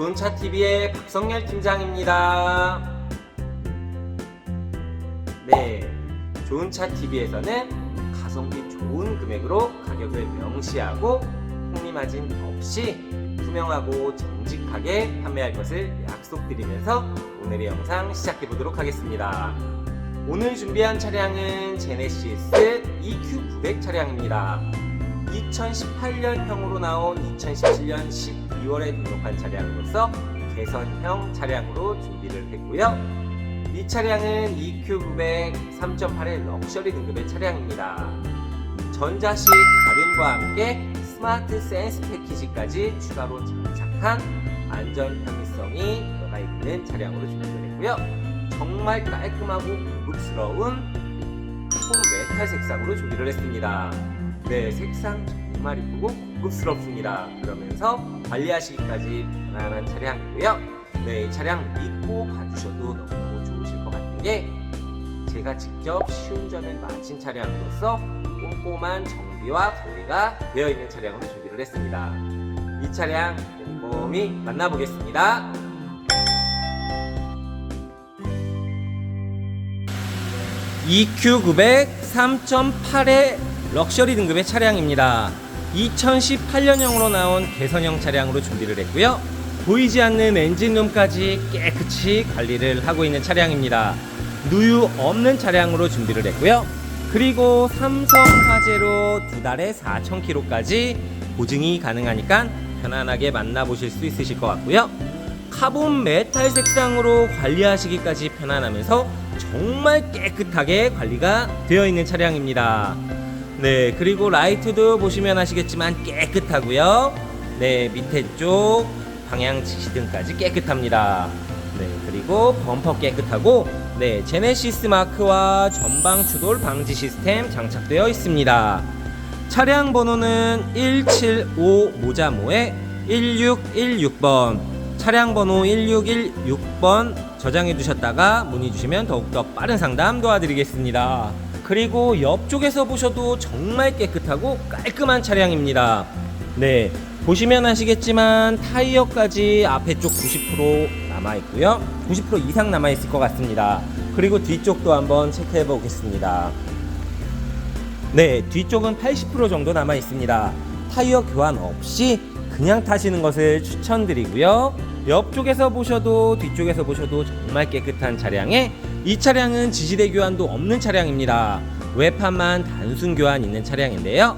좋은차TV의 박성열 팀장입니다. 네. 좋은차TV에서는 가성비 좋은 금액으로 가격을 명시하고 풍리마진 없이 투명하고 정직하게 판매할 것을 약속드리면서 오늘의 영상 시작해 보도록 하겠습니다. 오늘 준비한 차량은 제네시스 EQ900 차량입니다. 2018년형으로 나온 2017년 12월에 등록한 차량으로서 개선형 차량으로 준비를 했고요. 이 차량은 EQ900 3.8의 럭셔리 등급의 차량입니다. 전자식 가륜과 함께 스마트 센스 패키지까지 추가로 장착한 안전 편의성이 들어가 있는 차량으로 준비를 했고요. 정말 깔끔하고 고급스러운 카본 메탈 색상으로 준비를 했습니다. 네, 색상 정말 이쁘고 고급스럽습니다. 그러면서 관리하시기까지 편안한 차량이고요. 네, 이 차량 믿고 가주셔도 너무 좋으실 것 같은 게 제가 직접 시운전을 마친 차량으로서 꼼꼼한 정비와 관리가 되어 있는 차량으로 준비를 했습니다. 이 차량 꼼꼼히 만나보겠습니다. EQ900 3.8의 럭셔리 등급의 차량입니다. 2018년형으로 나온 개선형 차량으로 준비를 했고요. 보이지 않는 엔진룸까지 깨끗이 관리를 하고 있는 차량입니다. 누유 없는 차량으로 준비를 했고요. 그리고 삼성 화재로 두 달에 4,000km까지 보증이 가능하니까 편안하게 만나보실 수 있으실 것 같고요. 카본 메탈 색상으로 관리하시기까지 편안하면서 정말 깨끗하게 관리가 되어 있는 차량입니다. 네, 그리고 라이트도 보시면 아시겠지만 깨끗하고요. 네, 밑에 쪽 방향 지시등까지 깨끗합니다. 네, 그리고 범퍼 깨끗하고 네, 제네시스 마크와 전방 추돌 방지 시스템 장착되어 있습니다. 차량 번호는 175 모자모에 1616번 차량 번호 1616번 저장해 두셨다가 문의 주시면 더욱더 빠른 상담 도와드리겠습니다. 그리고 옆쪽에서 보셔도 정말 깨끗하고 깔끔한 차량입니다. 네. 보시면 아시겠지만 타이어까지 앞에 쪽 90% 남아 있고요. 90% 이상 남아 있을 것 같습니다. 그리고 뒤쪽도 한번 체크해 보겠습니다. 네, 뒤쪽은 80% 정도 남아 있습니다. 타이어 교환 없이 그냥 타시는 것을 추천드리고요. 옆쪽에서 보셔도 뒤쪽에서 보셔도 정말 깨끗한 차량에 이 차량은 지지대 교환도 없는 차량입니다. 외판만 단순 교환 있는 차량인데요.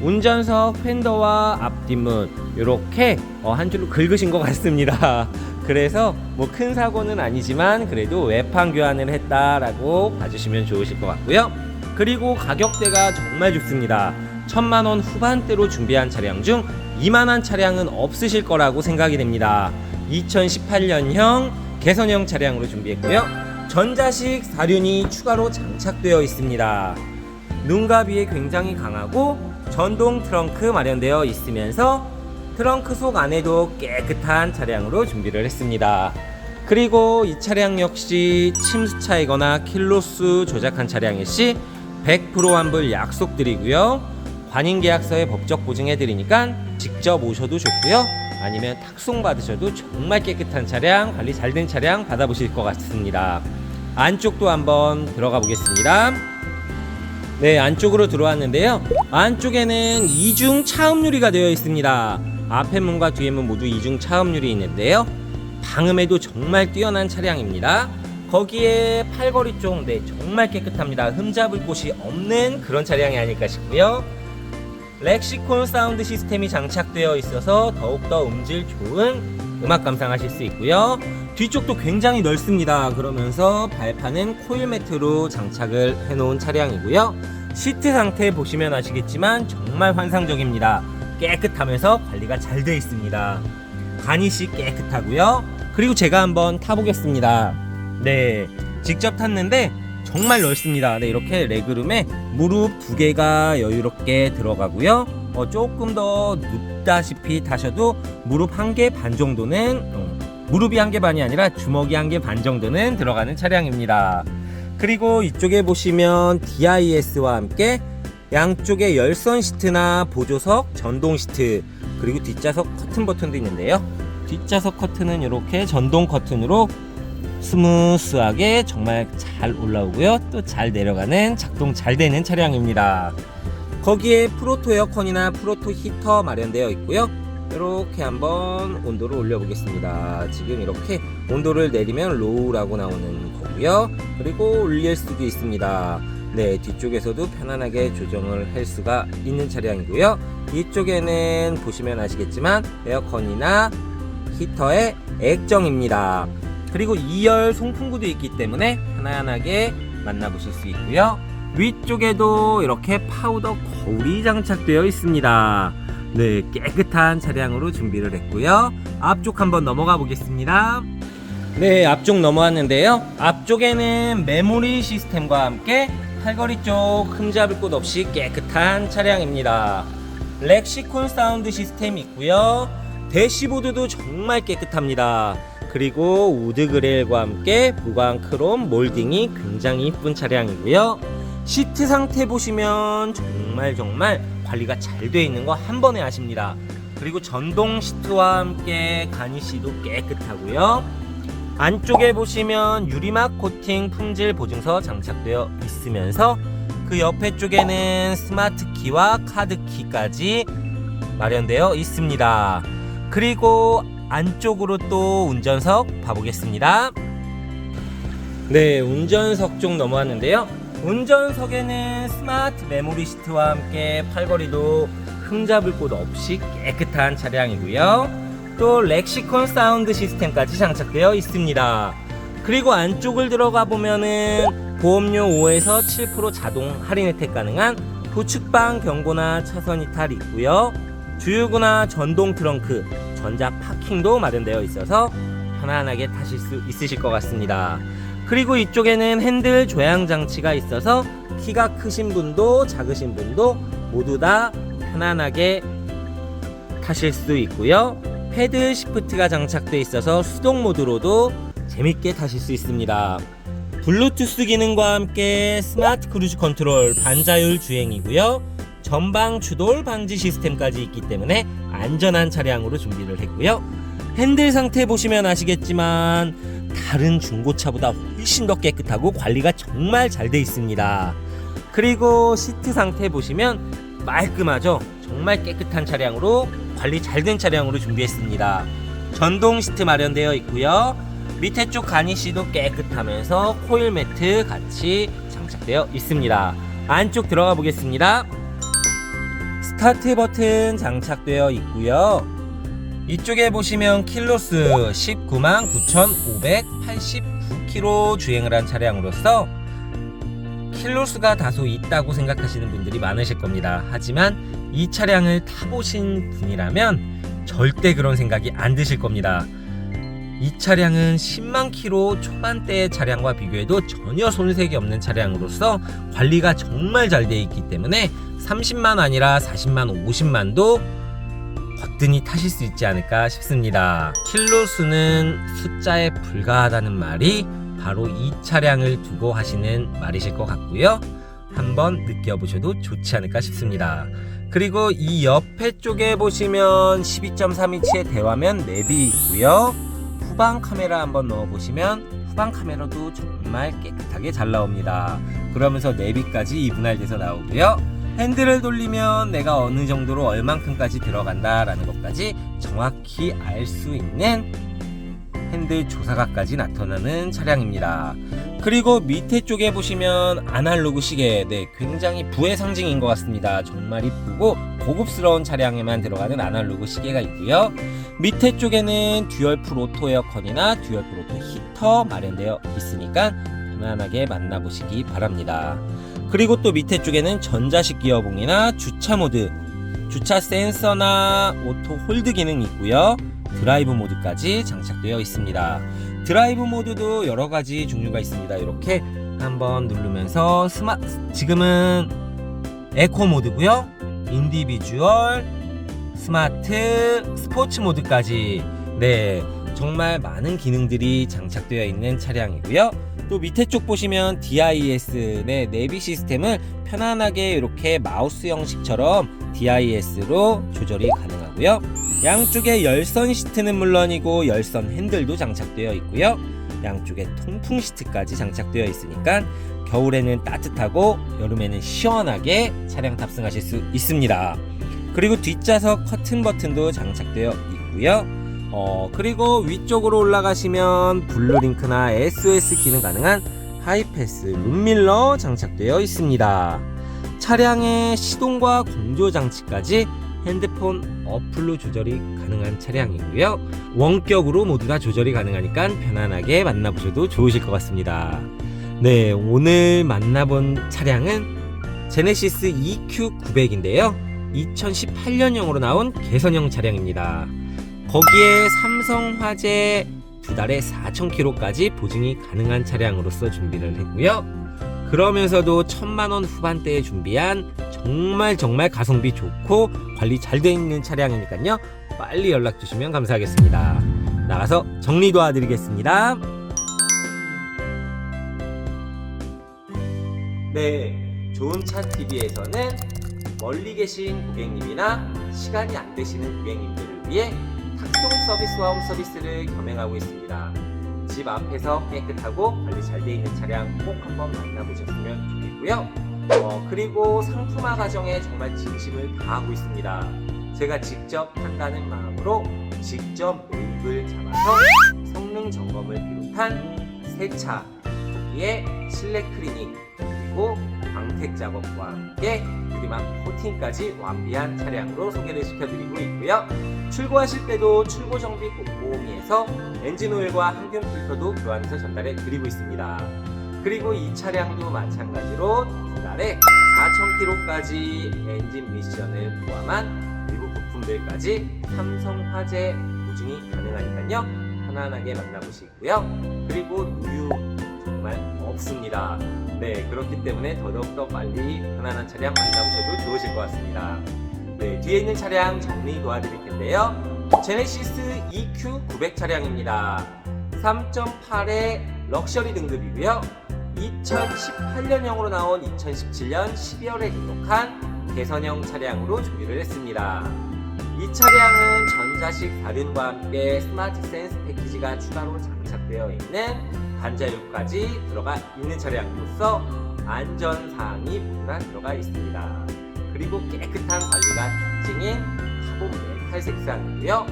운전석 팬더와 앞뒷문 이렇게 어, 한 줄로 긁으신 것 같습니다. 그래서 뭐 큰 사고는 아니지만 그래도 외판 교환을 했다라고 봐주시면 좋으실 것 같고요. 그리고 가격대가 정말 좋습니다. 천만 원 후반대로 준비한 차량 중 이만한 차량은 없으실 거라고 생각이 됩니다. 2018년형 개선형 차량으로 준비했고요. 전자식 사륜이 추가로 장착되어 있습니다. 눈가비에 굉장히 강하고 전동 트렁크 마련되어 있으면서 트렁크 속 안에도 깨끗한 차량으로 준비를 했습니다. 그리고 이 차량 역시 침수차이거나 킬로수 조작한 차량일 시 100% 환불 약속드리고요. 관인 계약서에 법적 보증해 드리니까 직접 오셔도 좋고요. 아니면 탁송 받으셔도 정말 깨끗한 차량, 관리 잘 된 차량 받아보실 것 같습니다. 안쪽도 한번 들어가 보겠습니다. 네, 안쪽으로 들어왔는데요. 안쪽에는 이중 차음 유리가 되어 있습니다. 앞에 문과 뒤에 문 모두 이중 차음 유리 있는데요. 방음에도 정말 뛰어난 차량입니다. 거기에 팔걸이 쪽, 네, 정말 깨끗합니다. 흠잡을 곳이 없는 그런 차량이 아닐까 싶고요. 렉시콘 사운드 시스템이 장착되어 있어서 더욱더 음질 좋은 음악 감상하실 수 있고요. 뒤쪽도 굉장히 넓습니다. 그러면서 발판은 코일 매트로 장착을 해놓은 차량이고요. 시트 상태 보시면 아시겠지만 정말 환상적입니다. 깨끗하면서 관리가 잘 되어 있습니다. 가니시 깨끗하고요. 그리고 제가 한번 타보겠습니다. 네, 직접 탔는데 정말 넓습니다. 네, 이렇게 레그룸에 무릎 두 개가 여유롭게 들어가고요. 어, 조금 더 눕다시피 타셔도 무릎 한 개 반 정도는 어, 무릎이 한 개 반이 아니라 주먹이 한 개 반 정도는 들어가는 차량입니다. 그리고 이쪽에 보시면 DIS와 함께 양쪽에 열선 시트나 보조석, 전동 시트, 그리고 뒷좌석 커튼 버튼도 있는데요. 뒷좌석 커튼은 이렇게 전동 커튼으로 스무스하게 정말 잘 올라오고요. 또 잘 내려가는 작동 잘 되는 차량입니다. 거기에 프로토 에어컨이나 프로토 히터 마련되어 있고요. 이렇게 한번 온도를 올려보겠습니다. 지금 이렇게 온도를 내리면 로우라고 나오는 거고요. 그리고 올릴 수도 있습니다. 네, 뒤쪽에서도 편안하게 조정을 할 수가 있는 차량이고요. 이쪽에는 보시면 아시겠지만 에어컨이나 히터의 액정입니다. 그리고 2열 송풍구도 있기 때문에 편안하게 만나보실 수 있고요. 위쪽에도 이렇게 파우더 거울이 장착되어 있습니다. 네, 깨끗한 차량으로 준비를 했고요. 앞쪽 한번 넘어가 보겠습니다. 네, 앞쪽 넘어왔는데요. 앞쪽에는 메모리 시스템과 함께 팔걸이 쪽 흠잡을 곳 없이 깨끗한 차량입니다. 렉시콘 사운드 시스템 있고요. 대시보드도 정말 깨끗합니다. 그리고 우드 그릴과 함께 무광 크롬 몰딩이 굉장히 이쁜 차량이고요. 시트 상태 보시면 정말 정말 관리가 잘 되어 있는 거 한 번에 아십니다. 그리고 전동 시트와 함께 가니시도 깨끗하고요. 안쪽에 보시면 유리막 코팅 품질 보증서 장착되어 있으면서 그 옆에 쪽에는 스마트 키와 카드 키까지 마련되어 있습니다. 그리고 안쪽으로 또 운전석 봐보겠습니다. 네, 운전석 쪽 넘어왔는데요. 운전석에는 스마트 메모리 시트와 함께 팔걸이도 흠잡을 곳 없이 깨끗한 차량이고요. 또 렉시콘 사운드 시스템까지 장착되어 있습니다. 그리고 안쪽을 들어가 보면은 보험료 5에서 7% 자동 할인 혜택 가능한 도축방 경고나 차선 이탈 있고요. 주유구나 전동 트렁크, 전자 파킹도 마련되어 있어서 편안하게 타실 수 있으실 것 같습니다. 그리고 이쪽에는 핸들 조향 장치가 있어서 키가 크신 분도 작으신 분도 모두 다 편안하게 타실 수 있고요. 패드 시프트가 장착되어 있어서 수동 모드로도 재밌게 타실 수 있습니다. 블루투스 기능과 함께 스마트 크루즈 컨트롤 반자율 주행이고요. 전방 추돌 방지 시스템까지 있기 때문에 안전한 차량으로 준비를 했고요. 핸들 상태 보시면 아시겠지만 다른 중고차보다 훨씬 더 깨끗하고 관리가 정말 잘 돼 있습니다. 그리고 시트 상태 보시면 말끔하죠. 정말 깨끗한 차량으로 관리 잘 된 차량으로 준비했습니다. 전동 시트 마련되어 있고요. 밑에 쪽 가니시도 깨끗하면서 코일 매트 같이 장착되어 있습니다. 안쪽 들어가 보겠습니다. 스타트 버튼 장착되어 있고요. 이쪽에 보시면 킬로수 19만 9,589km 주행을 한 차량으로서 킬로수가 다소 있다고 생각하시는 분들이 많으실 겁니다. 하지만 이 차량을 타보신 분이라면 절대 그런 생각이 안 드실 겁니다. 이 차량은 10만 킬로 초반대의 차량과 비교해도 전혀 손색이 없는 차량으로서 관리가 정말 잘 되어 있기 때문에 30만 아니라 40만, 50만도 거뜬히 타실 수 있지 않을까 싶습니다. 킬로 수는 숫자에 불과하다는 말이 바로 이 차량을 두고 하시는 말이실 것 같고요. 한번 느껴보셔도 좋지 않을까 싶습니다. 그리고 이 옆에 쪽에 보시면 12.3인치의 대화면 맵이 있고요. 후방 카메라 한번 넣어 보시면 후방 카메라도 정말 깨끗하게 잘 나옵니다. 그러면서 내비까지 이분할돼서 나오고요. 핸들을 돌리면 내가 어느 정도로 얼만큼까지 들어간다라는 것까지 정확히 알 수 있는 핸들 조사각까지 나타나는 차량입니다. 그리고 밑에 쪽에 보시면 아날로그 시계, 네, 굉장히 부의 상징인 것 같습니다. 정말 이쁘고 고급스러운 차량에만 들어가는 아날로그 시계가 있고요. 밑에 쪽에는 듀얼 프로토 에어컨이나 듀얼 프로토 히터 마련되어 있으니까 편안하게 만나보시기 바랍니다. 그리고 또 밑에 쪽에는 전자식 기어봉이나 주차 모드, 주차 센서나 오토 홀드 기능이 있고요. 드라이브 모드까지 장착되어 있습니다. 드라이브 모드도 여러 가지 종류가 있습니다. 이렇게 한번 누르면서 스마 지금은 에코 모드고요. 인디비주얼, 스마트, 스포츠 모드까지 네 정말 많은 기능들이 장착되어 있는 차량이고요. 또 밑에 쪽 보시면 DIS 네, 내비 시스템을 편안하게 이렇게 마우스 형식처럼 DIS로 조절이 가능 하고요. 양쪽에 열선 시트는 물론이고 열선 핸들도 장착되어 있고요. 양쪽에 통풍 시트까지 장착되어 있으니까 겨울에는 따뜻하고 여름에는 시원하게 차량 탑승하실 수 있습니다. 그리고 뒷좌석 커튼 버튼도 장착되어 있고요. 어, 그리고 위쪽으로 올라가시면 블루링크나 SOS 기능 가능한 하이패스 룸밀러 장착되어 있습니다. 차량의 시동과 공조 장치까지 핸드폰 어플로 조절이 가능한 차량이고요. 원격으로 모두 다 조절이 가능하니까 편안하게 만나보셔도 좋으실 것 같습니다. 네, 오늘 만나본 차량은 제네시스 EQ900인데요. 2018년형으로 나온 개선형 차량입니다. 거기에 삼성 화재 두 달에 4,000km까지 보증이 가능한 차량으로서 준비를 했고요. 그러면서도 천만 원 후반대에 준비한 정말 정말 가성비 좋고 관리 잘 돼 있는 차량이니까요. 빨리 연락 주시면 감사하겠습니다. 나가서 정리 도와드리겠습니다. 네, 좋은 차 TV에서는 멀리 계신 고객님이나 시간이 안 되시는 고객님들을 위해 탁송 서비스와 홈 서비스를 겸행하고 있습니다. 집 앞에서 깨끗하고 관리 잘 돼 있는 차량 꼭 한번 만나보셨으면 좋겠고요. 어, 그리고 상품화 과정에 정말 진심을 다하고 있습니다. 제가 직접 한다는 마음으로 직접 매입을 잡아서 성능 점검을 비롯한 세차, 토기의 실내 클리닝, 그리고 광택 작업과 함께 유리막 코팅까지 완비한 차량으로 소개를 시켜드리고 있고요. 출고하실 때도 출고 정비 보험위에서 엔진 오일과 항균 필터도 교환해서 전달해 드리고 있습니다. 그리고 이 차량도 마찬가지로 두 달에 4,000km까지 엔진 미션을 포함한 일부 부품들까지 삼성 화재 보증이 가능하니까요. 편안하게 만나보시고요. 그리고 누유 없습니다. 네, 그렇기 때문에 더더욱더 빨리 편안한 차량 만나보셔도 좋으실 것 같습니다. 네, 뒤에 있는 차량 정리 도와드릴 텐데요. 제네시스 EQ900 차량입니다. 3.8의 럭셔리 등급이고요. 2018년형으로 나온 2017년 12월에 등록한 개선형 차량으로 준비를 했습니다. 이 차량은 전자식 다륜과 함께 스마트 센스 패키지가 추가로 장착되어 있는 반자율까지 들어가 있는 차량으로서 안전사항이 다 들어가 있습니다. 그리고 깨끗한 관리가 특징인 카본 메탈 색상이고요.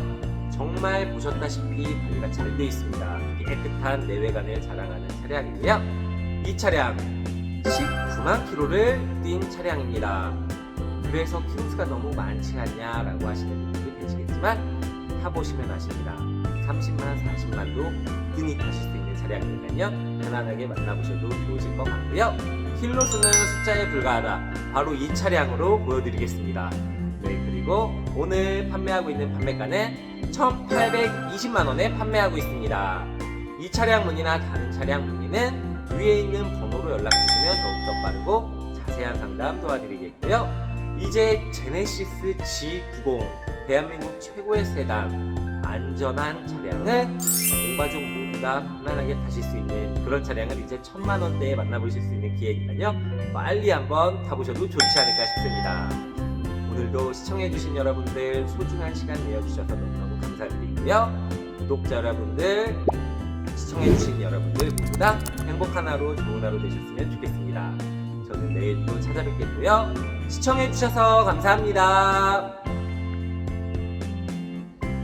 정말 보셨다시피 관리가 잘 되어 있습니다. 깨끗한 내외관을 자랑하는 차량이고요. 이 차량 19만 킬로를 뛴 차량입니다. 그래서 키로수가 너무 많지 않냐라고 하시는 분들이 계시겠지만 타보시면 아십니다. 30만, 40만도 든히 타실 수 있는 차량이니까요. 편안하게 만나보셔도 좋으실 것 같고요. 킬로수는 숫자에 불과하다. 바로 이 차량으로 보여드리겠습니다. 네, 그리고 오늘 판매하고 있는 판매가는 1,820만 원에 판매하고 있습니다. 이 차량 문의나 다른 차량 문의는 위에 있는 번호로 연락 주시면 더욱더 빠르고 자세한 상담 도와드리겠고요. 이제 제네시스 G90 대한민국 최고의 세단 안전한 온가 족 모두 다 편안하게 타실 수 있는 그런 차량을 이제 천만 원대에 만나보실 수 있는 기회니까요. 빨리 한번 타보셔도 좋지 않을까 싶습니다. 오늘도 시청해주신 여러분들 소중한 시간 내어주셔서 너무너무 감사드리고요. 구독자 여러분들, 시청해주신 여러분들 모두 다 행복한 하루, 좋은 하루 되셨으면 좋겠습니다. 저는 내일 또 찾아뵙겠고요. 시청해주셔서 감사합니다.